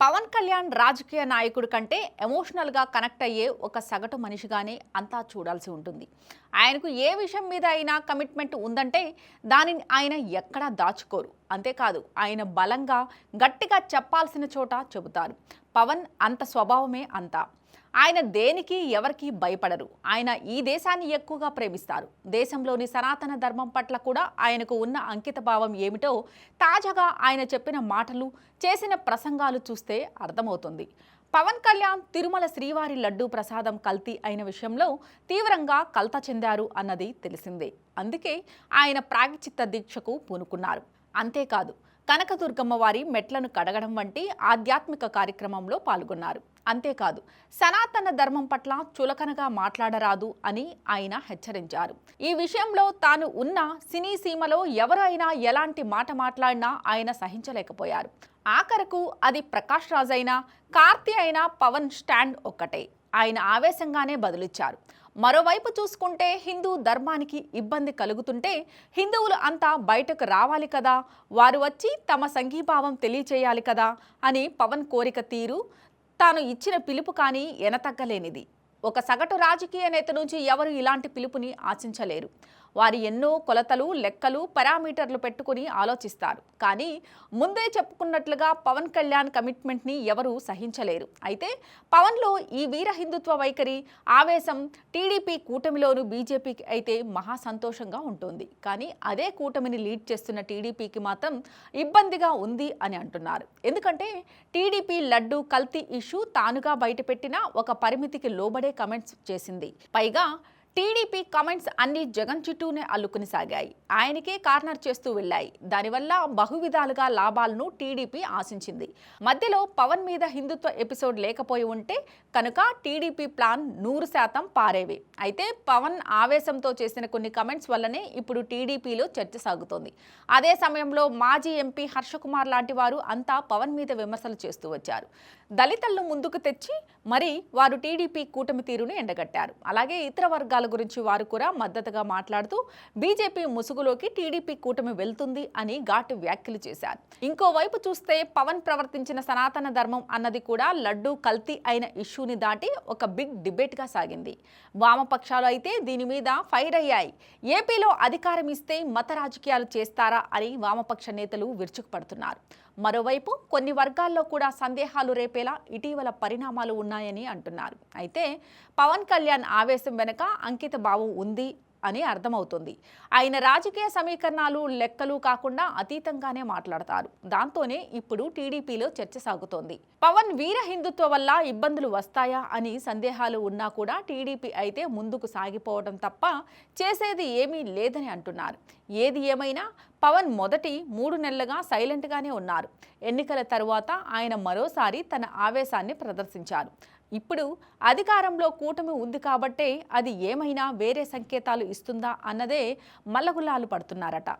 పవన్ కళ్యాణ్ రాజకీయ నాయకుడి కంటే ఎమోషనల్గా కనెక్ట్ అయ్యే ఒక సగటు మనిషిగానే అంతా చూడాల్సి ఉంటుంది. ఆయనకు ఏ విషయం మీద అయినా కమిట్మెంట్ ఉందంటే దానిని ఆయన ఎక్కడా దాచుకోరు. అంతేకాదు ఆయన బలంగా గట్టిగా చెప్పాల్సిన చోట చెబుతారు. పవన్ అంత స్వభావమే అంతా. ఆయన దేనికి ఎవరికి భయపడరు. ఆయన ఈ దేశాన్ని ఎక్కువగా ప్రేమిస్తారు. దేశంలోని సనాతన ధర్మం పట్ల కూడా ఆయనకు ఉన్న అంకిత భావం ఏమిటో తాజాగా ఆయన చెప్పిన మాటలు చేసిన ప్రసంగాలు చూస్తే అర్థమవుతుంది. పవన్ కళ్యాణ్ తిరుమల శ్రీవారి లడ్డూ ప్రసాదం కల్తీ అయిన విషయంలో తీవ్రంగా కలత చెందారు అన్నది తెలిసిందే. అందుకే ఆయన ప్రాగచిత్త దీక్షకు పూనుకున్నారు. అంతేకాదు కనకదుర్గమ్మ వారి మెట్లను కడగడం వంటి ఆధ్యాత్మిక కార్యక్రమంలో పాల్గొన్నారు. అంతేకాదు సనాతన ధర్మం పట్ల చులకనగా మాట్లాడరాదు అని ఆయన హెచ్చరించారు. ఈ విషయంలో తాను ఉన్న సినీ సీమలో ఎవరైనా ఎలాంటి మాట మాట్లాడినా ఆయన సహించలేకపోయారు. ఆఖరకు అది ప్రకాష్ రాజ్ అయినా కార్తీ అయినా పవన్ స్టాండ్ ఒక్కటే. ఆయన ఆవేశంగానే బదులిచ్చారు. మరోవైపు చూసుకుంటే హిందూ ధర్మానికి ఇబ్బంది కలుగుతుంటే హిందువులు అంతా బయటకు రావాలి కదా వారు వచ్చి తమ సంఘీభావం తెలియచేయాలి కదా అని పవన్ కోరిక తీరు తాను ఇచ్చిన పిలుపు కానీ ఎనతగ్గలేనిది. ఒక సగటు రాజకీయ నేత నుంచి ఎవరు ఇలాంటి పిలుపుని ఆశించలేరు. వారు ఎన్నో కొలతలు లెక్కలు పారామీటర్లు పెట్టుకుని ఆలోచిస్తారు. కానీ ముందే చెప్పుకున్నట్లుగా పవన్ కళ్యాణ్ కమిట్మెంట్ని ఎవరూ సహించలేరు. అయితే పవన్లో ఈ వీర హిందుత్వ వైఖరి ఆవేశం టీడీపీ కూటమిలోను బీజేపీకి అయితే మహా సంతోషంగా ఉంటుంది. కానీ అదే కూటమిని లీడ్ చేస్తున్న టీడీపీకి మాత్రం ఇబ్బందిగా ఉంది అని అంటున్నారు. ఎందుకంటే టీడీపీ లడ్డు కల్తీ ఇష్యూ తానుగా బయటపెట్టిన ఒక పరిమితికి లోబడే కమెంట్స్ చేసింది. పైగా టీడీపీ కమెంట్స్ అన్ని జగన్ చుట్టూనే అల్లుకుని సాగాయి. ఆయనకే కార్నర్ చేస్తూ వెళ్ళాయి. దానివల్ల బహువిధాలుగా లాభాలను టీడీపీ ఆశించింది. మధ్యలో పవన్ మీద హిందుత్వ ఎపిసోడ్ లేకపోయి ఉంటే కనుక టీడీపీ ప్లాన్ నూరు శాతం పారేవి. అయితే పవన్ ఆవేశంతో చేసిన కొన్ని కమెంట్స్ వల్లనే ఇప్పుడు టీడీపీలో చర్చ సాగుతోంది. అదే సమయంలో మాజీ ఎంపీ హర్షకుమార్ లాంటి వారు అంతా పవన్ మీద విమర్శలు చేస్తూ వచ్చారు. దళితులను ముందుకు తెచ్చి మరి వారు టీడీపీ కూటమి తీరును ఎండగట్టారు. అలాగే ఇతర వర్గాల గురించి వారు కూడా మద్దతుగా మాట్లాడుతూ బీజేపీ ముసుగులోకి టీడీపీ కూటమి వెళ్తుంది అని ఘాటు వ్యాఖ్యలు చేశారు. ఇంకోవైపు చూస్తే పవన్ ప్రవర్తించిన సనాతన ధర్మం అన్నది కూడా లడ్డూ కల్తీ అయిన ఇష్యూని దాటి ఒక బిగ్ డిబేట్గా సాగింది. వామపక్షాలు అయితే దీని మీద ఫైర్ అయ్యాయి. ఏపీలో అధికారం ఇస్తే మత రాజకీయాలు చేస్తారా అని వామపక్ష నేతలు విరుచుకుపడుతున్నారు. మరోవైపు కొన్ని వర్గాల్లో కూడా సందేహాలు రేపేలా ఇటీవల పరిణామాలు ఉన్నాయని అంటున్నారు. అయితే పవన్ కళ్యాణ్ ఆవేశం వెనుక అంకిత భావం ఉంది అని అర్థమవుతుంది. ఆయన రాజకీయ సమీకరణాలు లెక్కలు కాకుండా అతీతంగానే మాట్లాడతారు. దాంతోనే ఇప్పుడు టీడీపీలో చర్చ సాగుతోంది. పవన్ వీర హిందుత్వ వల్ల ఇబ్బందులు వస్తాయా అని సందేహాలు ఉన్నా కూడా టీడీపీ అయితే ముందుకు సాగిపోవడం తప్ప చేసేది ఏమీ లేదని అంటున్నారు. ఏది ఏమైనా పవన్ మొదటి మూడు నెలలుగా సైలెంట్గానే ఉన్నారు. ఎన్నికల తరువాత ఆయన మరోసారి తన ఆవేశాన్ని ప్రదర్శించారు. ఇప్పుడు అధికారంలో కూటమి ఉంది కాబట్టే అది ఏమైనా వేరే సంకేతాలు ఇస్తుందా అన్నదే మల్లగుల్లాలు పడుతున్నారట.